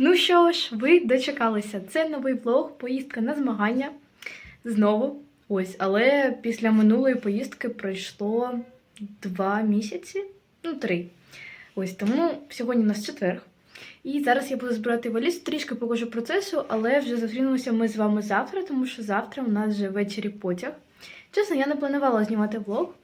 Ну що ж, ви дочекалися. Це новий влог, поїздка на змагання. Знову. Ось, але після минулої поїздки пройшло два місяці, ну три. Ось тому сьогодні у нас четверг. І зараз я буду збирати валіз, трішки покажу процесу, але вже зустрінемося ми з вами завтра, тому що завтра у нас вже ввечері потяг. Чесно, я не планувала знімати влог.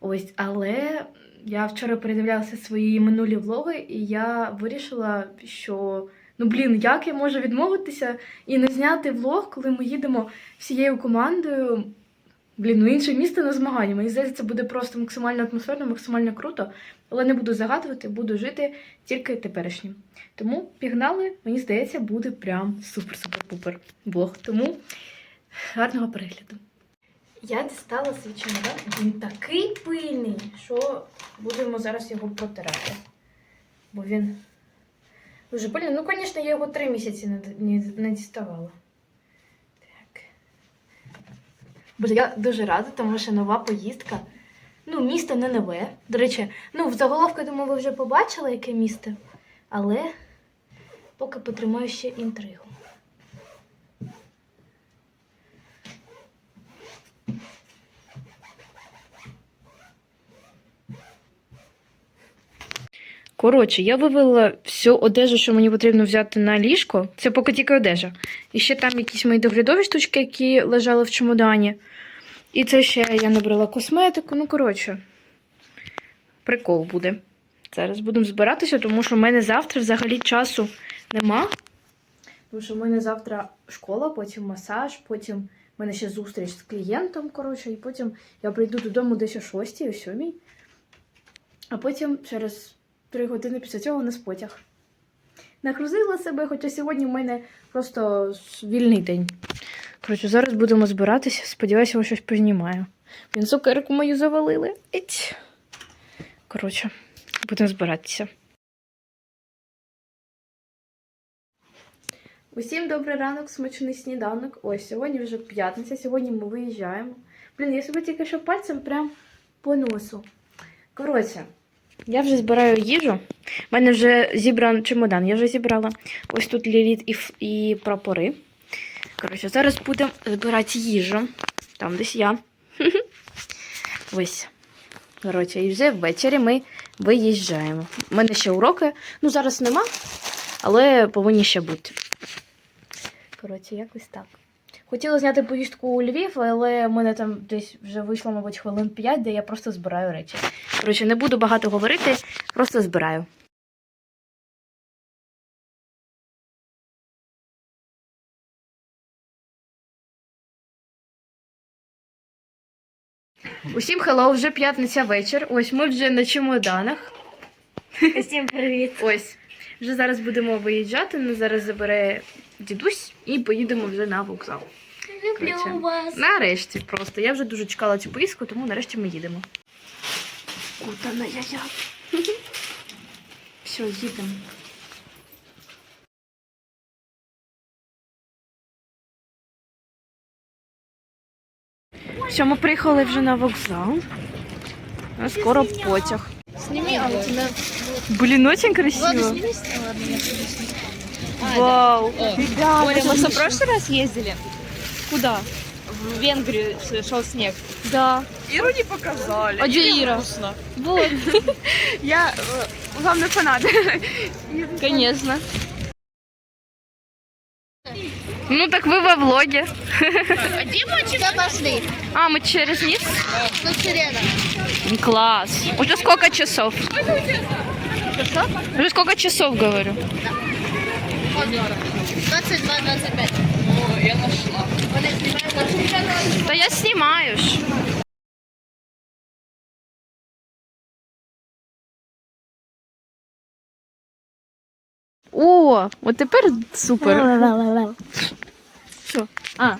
Ось, але я вчора передивлялася свої минулі влоги, і я вирішила, що ну блін, як я можу відмовитися і не зняти влог, коли ми їдемо всією командою. Блін, ну інше місто на змагання. Мені здається, це буде просто максимально атмосферно, максимально круто. Але не буду загадувати, буду жити тільки теперішнім. Тому пігнали, мені здається, буде прям супер-супер-пупер влог. Тому гарного перегляду. Я дістала свій чемодан. Він такий пильний, що будемо зараз його протирати. Бо він дуже пильний. Ну, звісно, я його три місяці не, діставала. Так. Боже, я дуже рада, тому що нова поїздка. Ну, місто не нове. До речі, ну, в заголовку, думаю, ви вже побачили, яке місто. Але поки потримаю ще інтригу. Коротше, я вивела всю одежу, що мені потрібно взяти на ліжко. Це поки тільки одежа. І ще там якісь мої доглядові штучки, які лежали в чемодані. І це ще я набрала косметику. Ну, коротше, прикол буде. Зараз будемо збиратися, тому що в мене завтра взагалі часу нема. Тому що в мене завтра школа, потім масаж, потім в мене ще зустріч з клієнтом, коротше, і потім я прийду додому десь о 6 о 7 а потім через 3 години після цього на потяг. Нагрузила себе, хоча сьогодні в мене просто вільний день. Коротше, зараз будемо збиратися. Сподіваюся, я щось познімаю. Він цукерку мою завалили. Еть. Коротше, будемо збиратися. Усім добрий ранок, смачний сніданок. Ось сьогодні вже п'ятниця, сьогодні ми виїжджаємо. Блін, я себе тільки що пальцем прям по носу. Коротше, я вже збираю їжу. У мене вже зібран чемодан, я вже зібрала. Ось тут ліліт і, і прапори. Коротше, зараз будемо збирати їжу. Там десь я. Ось. Коротше, і вже ввечері ми виїжджаємо. У мене ще уроки. Ну, зараз нема, але повинні ще бути. Коротше, якось так. Хотіла зняти поїздку у Львів, але в мене там десь вже вийшло, мабуть, хвилин 5, де я просто збираю речі. Коротше, не буду багато говорити, просто збираю. Усім хеллоу, вже п'ятниця вечір. Ось ми вже на чемоданах. Всім привіт. Ось. Вже зараз будемо виїжджати, нас зараз забере дідусь і поїдемо вже на вокзал. Люблю Коротше. вас. Нарешті просто. Я вже дуже чекала цю поїздку, тому нарешті ми їдемо. Кутана я я. Все, їдемо. Все, ми приїхали вже на вокзал. А Скоро потяг. Сними, а у тебя... Блін, очень красиво. сними, ладно, я. Вау. Ребята, мы в прошлый раз ездили куда? в Венгрию, шел снег. Да. Иру не показали. А где Ира? Вот. Я э, вам не фанат. Конечно. Ну так вы во влоге. А где мы Все пошли. А, мы через низ? Тут сирена. Класс. Уже сколько часов? Уже сколько часов, говорю. 22-25. О, я нашла. Вони знімають Да я снимаю ж. О, от тепер супер. Що? А.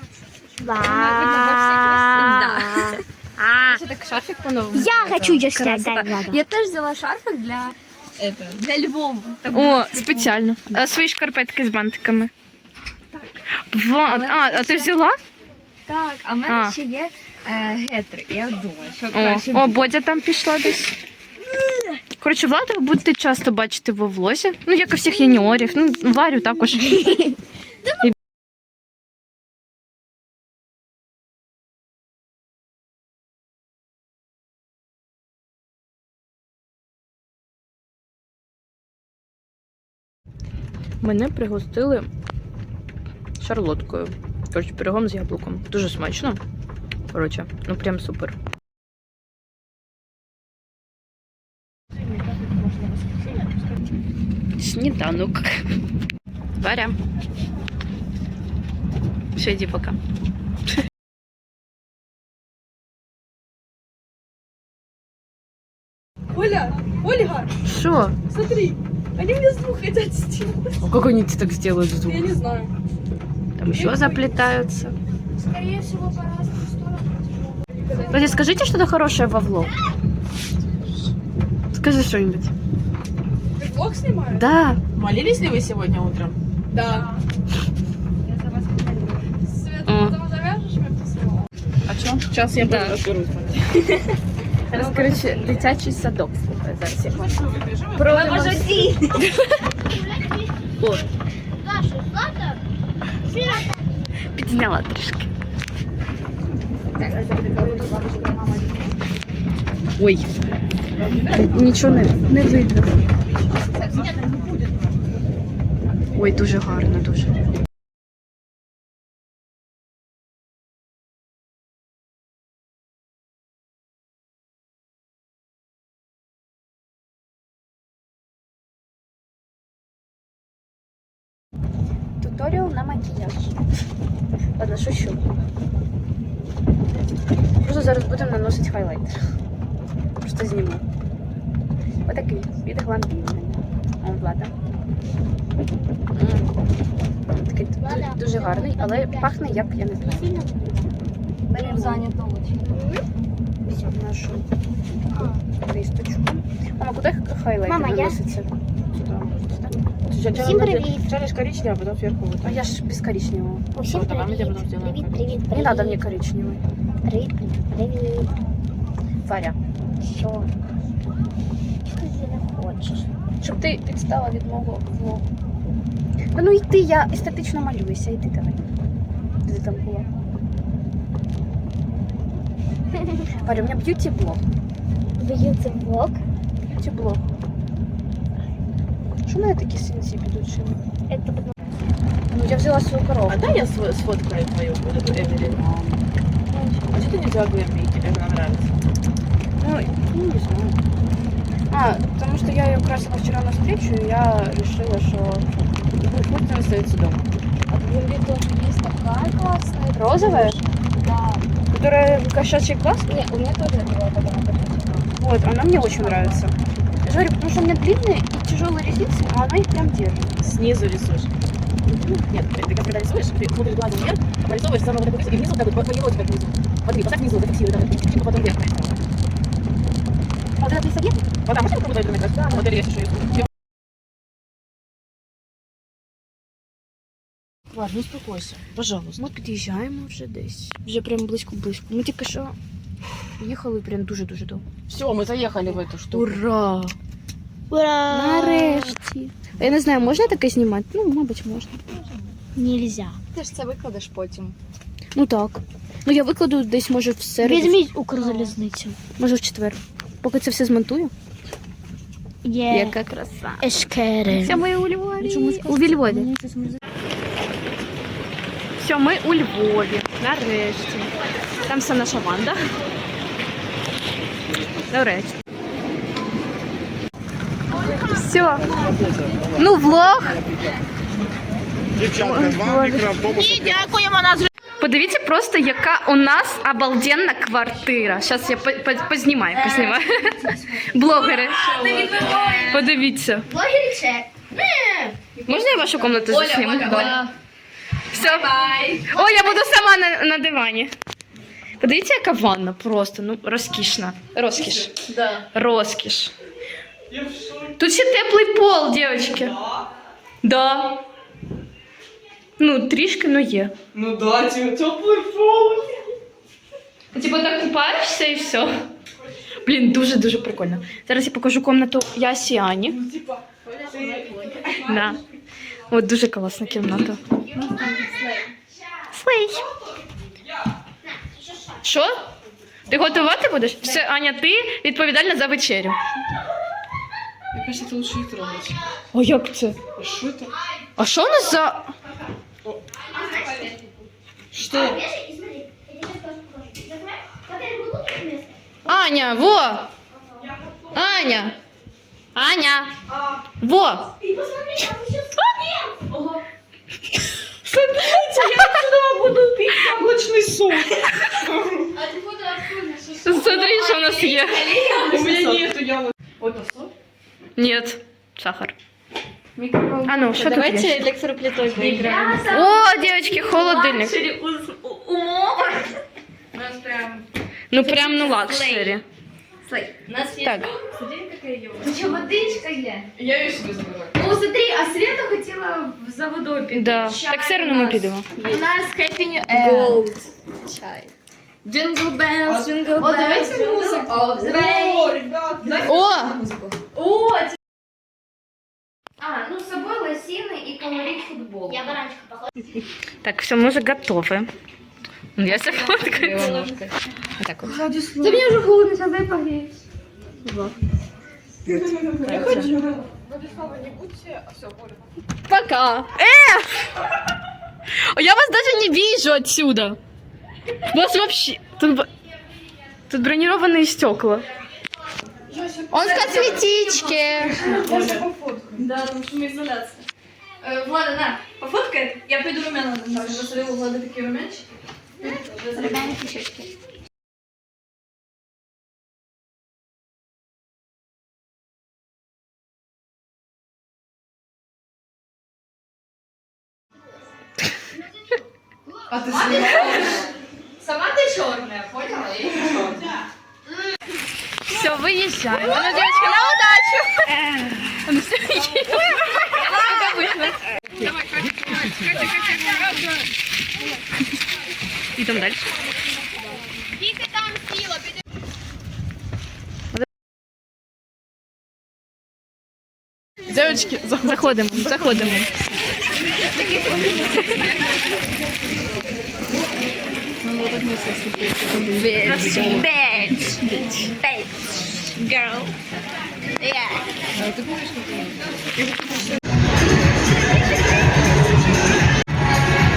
А. Це так по-новому. Я хочу да. Я теж взяла шарфик для, это, для Львова. Так, О, спеціально. А свої шкарпетки з бантиками. Ва- А, а ти взяла? так, а в мене А. ще є е, гетри. Я думаю, що О, краще о, Бодя там пішла десь. Коротше, владу ви будете часто бачити во влозі. Ну, як і всіх юніорів. Ну, Варю також. Мене пригостили шарлоткою. Коротше, пирогом з яблуком. Дуже смачно. Коротше, ну прям супер. Сніданок. Варя. Все, йди пока. Оля, Ольга, Что? смотри, они мне звук хотят сделать. А как они так сделают звук? Я не знаю. Там еще заплетаются. Скорее всего, по разным сторонам. Кстати, скажите что-то хорошее во влог. Скажи что-нибудь. Ты влог снимаешь? Да. Молились ли вы сегодня утром? Да. Света, А. потом завяжешь мне посылала? О чем? Сейчас я Да. разберусь. Зараз, коротше, дитячий садок зараз. я бачу. О, підзняла трішки. Ой. Нічого не, не видно. Ой, дуже гарно, дуже. Макіяж. Ладно, шучу. Просто зараз будемо наносити хайлайтер. Просто зніму. Отакий від Гламбі в мене. Он влада. Такий ду- дуже гарний, але пахне як я не знаю. Беремо Занято. Візьмемо нашу кисточку. Мама, куди хайлайтер наноситься? Всім привіт. Жаришь коричневый, а потом сверху вот А я ж без коричневого. Усім Вот, а вам привіт. потом Привіт, привіт, привіт. Не надо мне коричневый. Привіт, привіт, привіт. Варя, Що? Що ти не хочеш? щоб ти відстала від мого влогу. Та ну йди, я естетично малююся, йди давай. Де ти там була? Варя, у мене б'юті блог. Вию Що в мене такі синці під очима? Это потому- Ну, я взяла свою корову. А дай я сфо- сфоткаю твою, вот эту Эвелин. А что ты нельзя глэмпить? Тебе она нравится. Ну, ну, не знаю. А, потому что я ее красила вчера на встречу, и я решила, что ну, пусть она остается дома. А в Гугле тоже есть такая классная. Розовая? Да. Которая кошачий глаз? Не, у меня тоже была такая Вот, она мне очень нравится. Я же говорю, потому что у меня длинные и тяжелые ресницы, а она их прям держит. Снизу рисуешь. Нет, ты ты когда рисуешь, ты смотришь глазом вверх, порисовываешь самого вот эту крысу, и внизу так вот, по елочке внизу. Смотри, поставь внизу, зафиксируй, так, и потом вверх нарисовывай. Вот это ты Вот там, можно попробовать это накрасить? Модель есть еще есть. Варь, не успокойся, пожалуйста. Ми під'їжджаємо вже десь. Вже прям близько-близько. Ми тільки що їхали прям дуже-дуже довго. Все, мы заехали в эту штуку. Ура! Ура! Нарешті. Я не знаю, можна таке знімати? Ну, мабуть, можна. Нельзя. Ти ж це викладеш потім. Ну так. Ну я викладу десь, може, в середу. Візьміть Укрзалізницю. Може, в четвер. Поки це все змонтую. Є. краса. Ешкери. Все, ми у Львові. У Львові. Все, ми у Львові. Нарешті. Там вся наша банда. До речі. Все. Ну, влог. Дівчатка, два мікроавтобуси. Подивіться просто, яка у нас обалденна квартира. Зараз я по- по- познімаю, познімаю. Блогери. Подивіться. Блогери чек. Можна я вашу комнату засніму? Все. О, я буду сама на, на дивані. Подивіться, яка ванна просто, ну, розкішна. Розкіш. Розкіш. Тут ще теплий пол, дівчатки. Да. Ну, трішки, ну є. Ну да, теплый пол. Типа так купаєшся і все. Блін, дуже-дуже прикольно. Зараз я покажу комнату Ясі і Ані. Да. От дуже класна кімната. Слей. Що? Ти готувати будеш? Все, Аня, ти відповідальна за вечерю. Мне кажется, это лучше не трогать. А як це? А что это? А що у нас за. Что? Аня, во! Аня! Аня! Во! Яблочный сок. Смотри, що у нас є. У меня нету яблок. Вот сок? Нет, сахар. А ну, тут Давайте є? электроплитой поиграем. О, девочки, холодильник. Умова. Ну прям ну лакшері. У нас есть... Так. Смотри, какая елка. Тут що, водичка є? Я ее себе забираю. О, смотри, а Света хотіла за водою піти. Да. Чай Так все у ми нас. підемо. У нас Happy New Gold. Чай. Jingle bells, jingle О, давайте bells. музику. О, ребят, дайте О! музыку. О, ці- А, ну з собою лосіни і колорит футбол. Я баранчика похожа. Так, все, мы уже готовы. Я все фоткаю. Вот так вот. Та мені вже холодно, зараз дай погріюсь. Владислава, не будьте... А все, Оля. Пока. Э! А Я вас даже не вижу отсюда. Вас вообще... Тут, Тут бронированные стекла. Он в косметичке. Да, там шумоизоляция. Э, Влада, на, пофоткай. Я пойду румяна нанесу. Посмотри, у Влады такие румянчики. Румяні щечки. А ты снимаешь? Сама ти чорна, поняла? Все, выезжаем. Ну, девочки, на удачу. Ну, всё, едем. Как обычно. Идем дальше. Девочки, Заходимо, заходимо. Bitch. Bitch. Bitch. Girl. Yeah.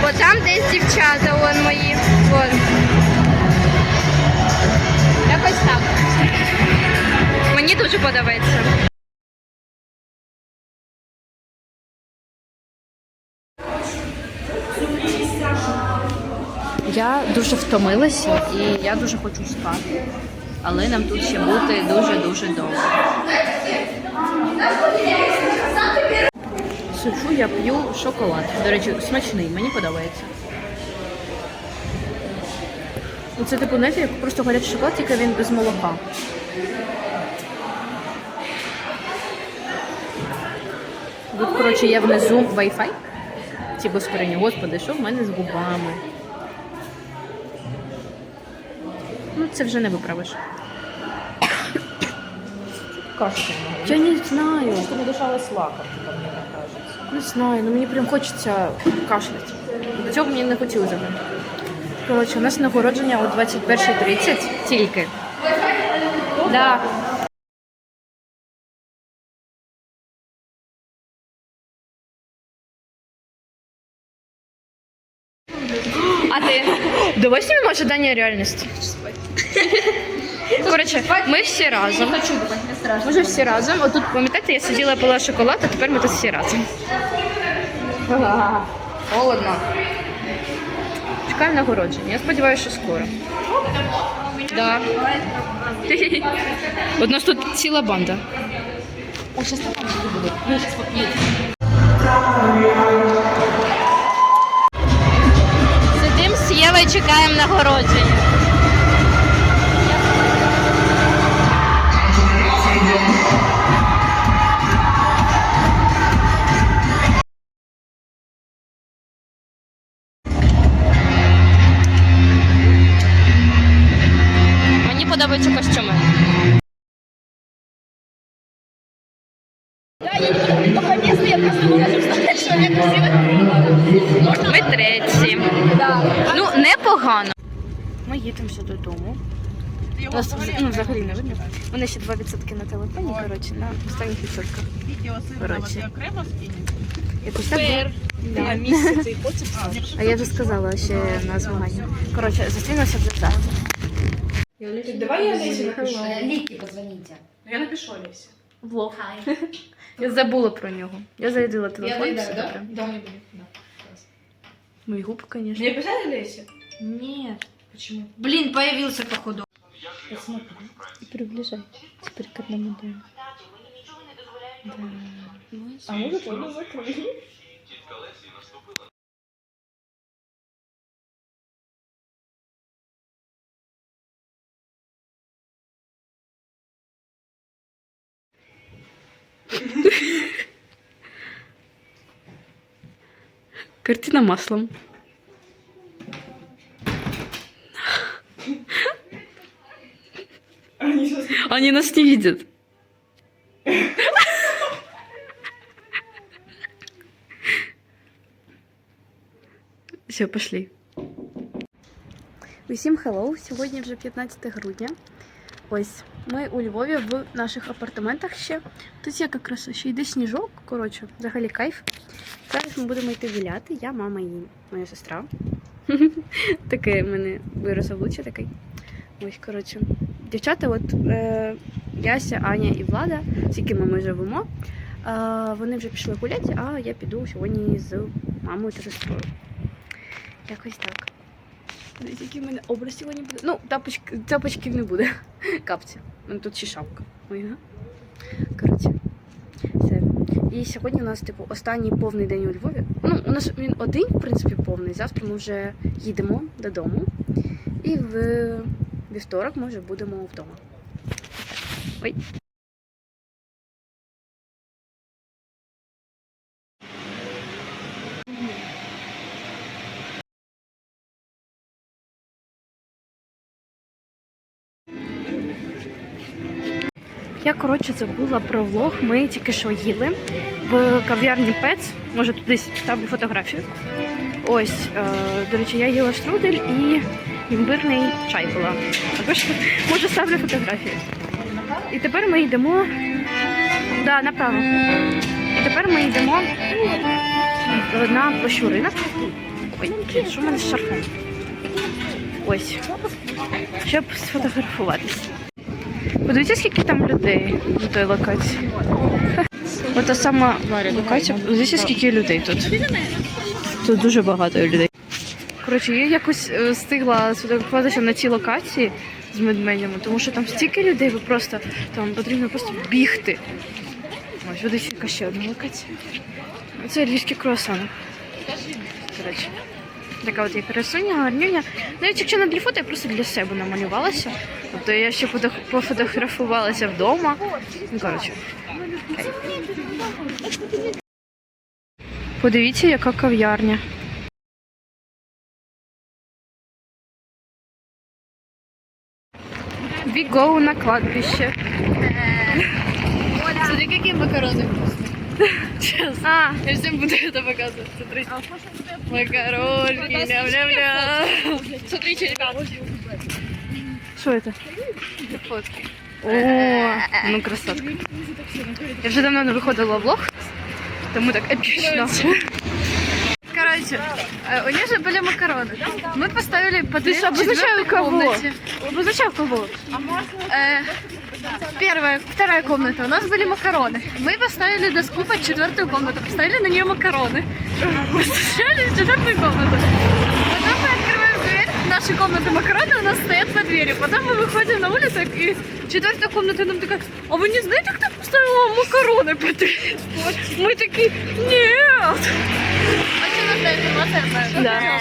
Бо там десь дівчата, вон мої. Вон. Якось так. Мені дуже подобається. Я дуже втомилася і я дуже хочу спати. Але нам тут ще бути дуже-дуже довго. Сиджу, я п'ю шоколад. До речі, смачний, мені подобається. Це типу, знаєте, як просто гарячий шоколад, тільки він без молока. Тут, коротше, є внизу Wi-Fi. Ці безкорені. Господи, що в мене з губами? Ну це вже не виправиш. Кашки Я не знаю. Что надышалась лаком, как мне кажется. Не знаю, ну мені прям хочеться кашляти. До цього мені не хотілося. би. Коротше, у нас нагородження о 21.30 тільки. Да. А ти? До 18? ожидание реальности. Короче, мы все разом. Хочу не страшно. Ми вже всі разом. Отут, пам'ятаєте, я пила шоколад, а теперь мы тут все разом. Холодно. Чекаємо нагородження. Я сподіваюся, що скоро. Да. От нас тут ціла банда. О, зараз там буде. Я зараз поп'ю. Дуже чекаємо нагородження. Мені подобаються костюми. Не буду, пока я просто. Ми треті. Ну, непогано. Ми їдемо вже додому. Нас ну, взагалі не видно. У мене ще 2% на телефоні, коротше, на останніх відсотках. Коротше. Якось так було. Да. А я вже сказала ще на змагання. Коротше, зустрінемося вже завтра. Давай я Лесе напишу. Лики позвоните. Я напишу Лесе. Влог. Я забула про нього. Я зарядила телефон. Я доедаю, да? Да, не буду. Мои губы, конечно. Не писали Леся? Нет. Почему? Блин, появился походу. Посмотри. Приближай. Теперь к одному дому. Да. Ну, а может, его закрыли. Ha. Картина маслом. Они сейчас... Они нас не видят. Все, пошли. Усім hello! Сьогодні вже 15 грудня. Ось ми у Львові в наших апартаментах ще. Тут є якраз ще йде сніжок. Коротше, взагалі кайф. Зараз ми будемо йти гуляти. Я, мама і моя сестра. Таке в мене вирос обличчя такий. Ось, коротше. Дівчата, от е, Яся, Аня і Влада, з якими ми живемо, е, вони вже пішли гуляти, а я піду сьогодні з мамою та сестрою. Якось так. Дивіться, який в мене образ сьогодні буде. Ну, тапочки, тапочків не буде. Капці. Тут ще шапка. Коротше. Все. І сьогодні у нас, типу, останній повний день у Львові. Ну, у нас він один, в принципі, повний. Завтра ми вже їдемо додому. І в вівторок ми вже будемо вдома. Ой. Я, коротше, забула про влог. Ми тільки що їли в кав'ярні Пец. Може, десь ставлю фотографію. Ось, е, до речі, я їла штрудель і імбирний чай була. Також може ставлю фотографію. І тепер ми йдемо. Да, направо. І тепер ми йдемо на площу ринок. Ой, що в мене з шарфом? Ось. Щоб сфотографуватися. Подивіться, скільки там людей на той локації. Ота сама локація. Подивіться, скільки людей тут. Тут дуже багато людей. Коротше, я якось е, встигла сфотографуватися на цій локації з медменями, тому що там стільки людей, ви просто там потрібно просто бігти. Ось, яка ще одна локація. Це львівські круасани. Коротше. Така от я красуня, гарнюня. Навіть якщо не для фото, я просто для себе намалювалася. Тобто я ще пофотографувалася вдома. Ну, коротше. Подивіться, яка кав'ярня. We go на кладбище. Смотри, какие макароны Сейчас. А, Я всем буду это показывать. Смотри. Макарошки, ля-ля-ля. Смотрите, ребят. что это? Фотки. О, ну красотка. Я вже давно не виходила в влог, тому так епічно. Короче, э, у них же были макароны. Мы поставили под Ты что, обозначаю кого? Обозначаю кого? Э, первая, вторая комната. У нас были макароны. Мы поставили доску под четвертую комнату. Поставили на нее макароны. Поставили в четвертую комнату. Потом мы открываем дверь. Нашей комнаты макароны у нас стоят под дверью. Потом мы выходим на улицу и четвертая комната нам такая, а вы не знаете, кто поставил макароны под дверь? Мы такие, нет. Да.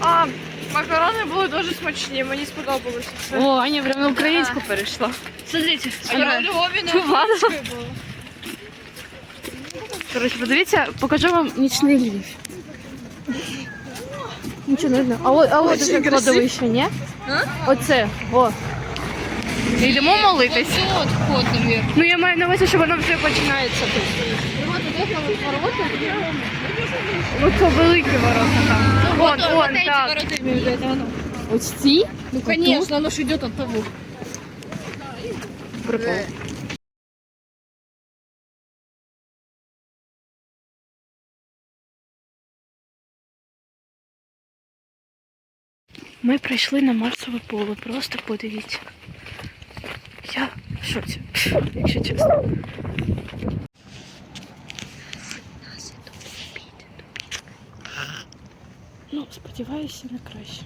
А, макарони були дуже смачні, мені сподобалося. О, Аня прям на українську перейшла. Смотрите, А я в Львові на українській була. Короче, подивіться, покажу вам нічний Львів. Нічого не видно. А от, а от це кладовище, ні? Оце, о. Йдемо молитись. Вот вход, наверное. Ну я маю на увазі, що воно вже починається тут. Оце великі ворота там. Вон, вон, так. ворота имею в виду, это оно. Ось ці? Ну, конечно, оно же идет от того. Прикол. Ми прийшли на Марсове поле, просто подивіться. Я в шоці, якщо чесно. Ну, сподіваюся, на краще.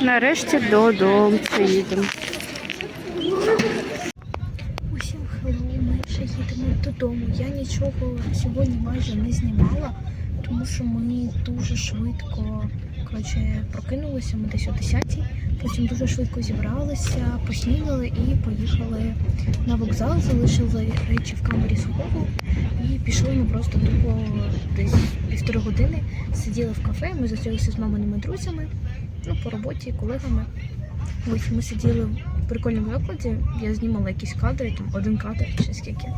Нарешті додому приїдемо. Усім хеллоу, ми вже їдемо додому. Я нічого сьогодні майже не знімала, тому що мені дуже швидко коротше, прокинулися ми десь о 10 потім дуже швидко зібралися, поснідали і поїхали на вокзал, залишили речі в камері схову і пішли ми просто тупо десь півтори години. Сиділи в кафе, ми зустрілися з маминими друзями, ну, по роботі, колегами. Ось ми сиділи в прикольному закладі. Я знімала якісь кадри, там один кадр чи скільки.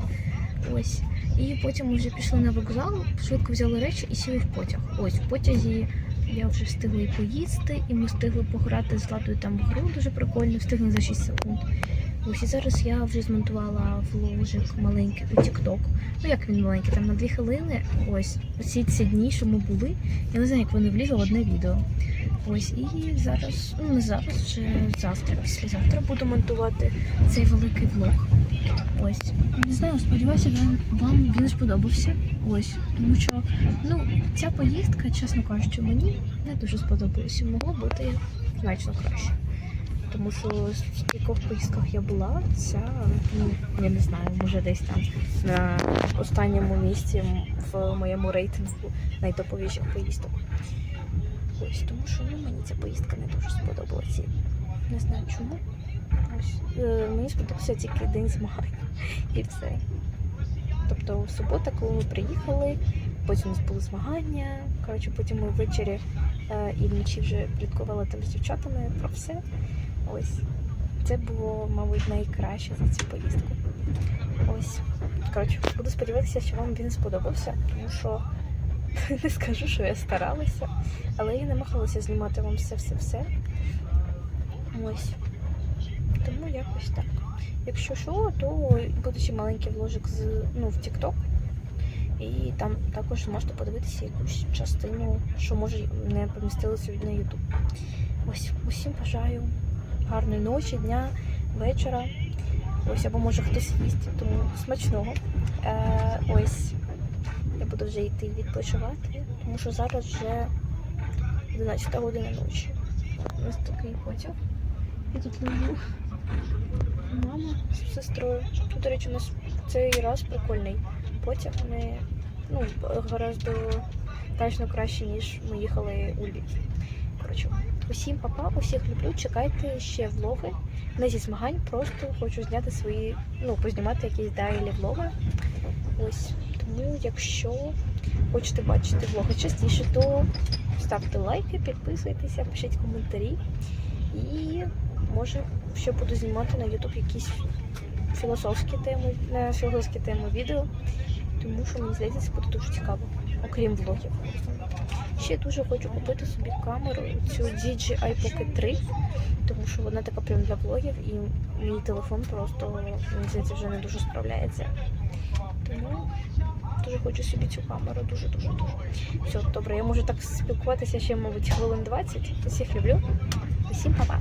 Ось. І потім ми вже пішли на вокзал, швидко взяли речі і сіли в потяг. Ось в потязі я вже встигла і поїсти, і ми встигли пограти з Ладою там гру дуже прикольно, встигли за 6 секунд. Ось і зараз я вже змонтувала вложик маленький у TikTok. Ну як він маленький, там на дві хвилини. Ось усі ці дні, що ми були. Я не знаю, як вони влізли в одне відео. Ось і зараз, ну не зараз, вже завтра, післязавтра буду монтувати цей великий влог. Ось. Не знаю, сподіваюся, вам, вам він сподобався. Ось. Тому що ну, ця поїздка, чесно кажучи, мені не дуже сподобалася. Могло бути значно краще. Тому що в кількох поїздках я була, ця, ну, я не знаю, може десь там на останньому місці в моєму рейтингу найтоповіших поїздок. Ось, тому що ну, мені ця поїздка не дуже сподобалася. Не знаю чому. Ось. Е, мені сподобався тільки день змагань. І все. Тобто субота, коли ми приїхали, потім у нас були змагання. Коротше, потім ми ввечері е, і вночі вже пліткували там з дівчатами про все. Ось. Це було, мабуть, найкраще за цю поїздку. Ось. Коротше, буду сподіватися, що вам він сподобався, тому що не скажу, що я старалася, але я намагалася знімати вам все-все-все. Ось. Тому якось так. Якщо що, то буде ще маленький вложик з, ну, в TikTok. І там також можете подивитися якусь частину, що може не помістилося на YouTube. Ось усім бажаю гарної ночі, дня, вечора. Ось або може хтось їсть, тому смачного. Е, ось я буду вже йти відпочивати, тому що зараз вже 11 година ночі. Ось такий потяг. Я тут лежу. Мама з сестрою. Тут, до речі, у нас цей раз прикольний потяг. Не, ну, гораздо значно краще, ніж ми їхали у Львів. Коротше, усім папа, усіх люблю. Чекайте ще влоги. Не зі змагань, просто хочу зняти свої, ну, познімати якісь дайлі влоги. Ось. Тому, якщо хочете бачити влоги частіше, то ставте лайки, підписуйтеся, пишіть коментарі. І може ще буду знімати на YouTube якісь філософські теми, на філософські теми відео. Тому що мені здається, це буде дуже цікаво, окрім влогів. Ще дуже хочу купити собі камеру, цю DJI Pocket 3, тому що вона така прям для влогів, і мій телефон просто здається вже не дуже справляється. Тому дуже хочу собі цю камеру, дуже дуже дуже. Все, добре, я можу так спілкуватися ще, мабуть, хвилин 20. Всіх люблю. Усім па-па.